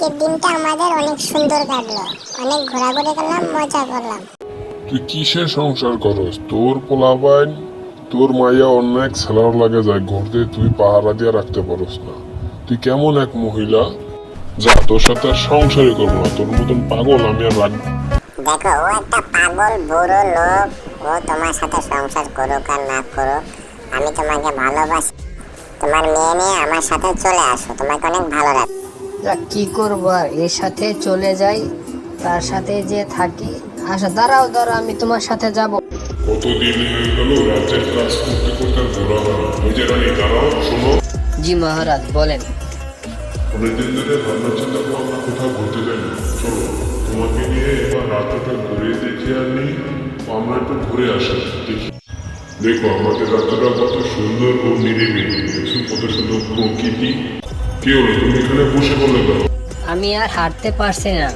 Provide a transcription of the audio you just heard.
আজকের দিনটা আমাদের অনেক সুন্দর কাটলো। অনেক ঘোরাঘুরি করলাম মজা করলাম। তুই কিসের সংসার করস? তোর পোলাবাইন তোর মাইয়া অন্য এক ছেলার লাগে যায় ঘুরতে তুই পাহারা দিয়ে রাখতে পারস না। তুই কেমন এক মহিলা? যা তোর সাথে আর সংসারই করব না তোর মতন পাগল আমি আর রাখব দেখো ও একটা পাগল বুড়ো লোক ও তোমার সাথে সংসার করুক আর না করুক আমি তোমাকে ভালোবাসি। তোমার মেয়ে নিয়ে আমার সাথে চলে আসো তোমাকে অনেক ভালো যা কি করব আর? এর সাথে চলে যাই তার সাথে যে থাকি। আচ্ছা দাঁড়াও দাঁড়াও আমি তোমার সাথে যাব। কতদিন হয়ে গেল রাজ্যের কাজ করতে করতে ঘোরা হয় না ওই যে রানী দাঁড়াও শোনো। জি মহারাজ বলেন। অনেকদিন ধরে ভাবনা চিন্তা করে আমরা কোথাও ঘুরতে যাই চলো তোমাকে নিয়ে এবার রাজ্যটা ঘুরে দেখে আর আমরা একটু ঘুরে আসি দেখি। দেখো আমাদের রাজ্যটা কত সুন্দর ও নিরিবিলি। দেখছ কত সুন্দর প্রকৃতি। কি হলো? তুমি এখানে বসে পড়লে কেন? আমি আর হাঁটতে পারছি না।